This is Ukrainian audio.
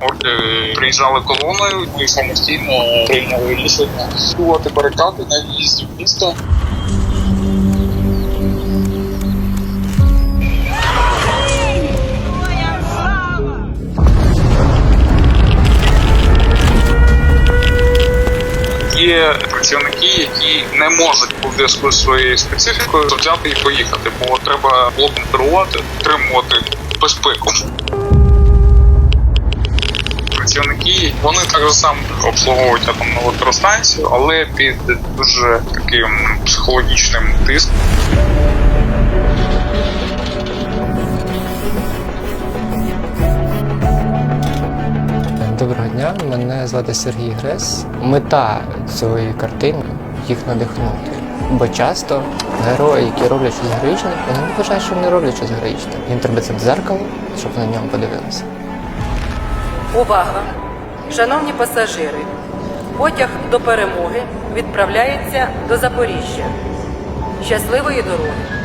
Орки приїжджали колоною і самостійно прийняли рішення створювати барикади на в'їзді в місто. Є працівники, які не можуть у зв'язку з своєю специфікою взяти і поїхати, бо треба було контролювати, підтримувати безпеку. Працівники вони так само обслуговують атомну електростанцію, але під дуже таким психологічним тиском. Доброго дня, мене звати Сергій Грес. Мета цієї картини їх надихнути. Бо часто герої, які роблять щось героїчне, вони вважають, що вони роблять щось героїчне. Їм треба це дзеркало, щоб на ньому подивилися. Увага! Шановні пасажири, потяг до перемоги відправляється до Запоріжжя. Щасливої дороги!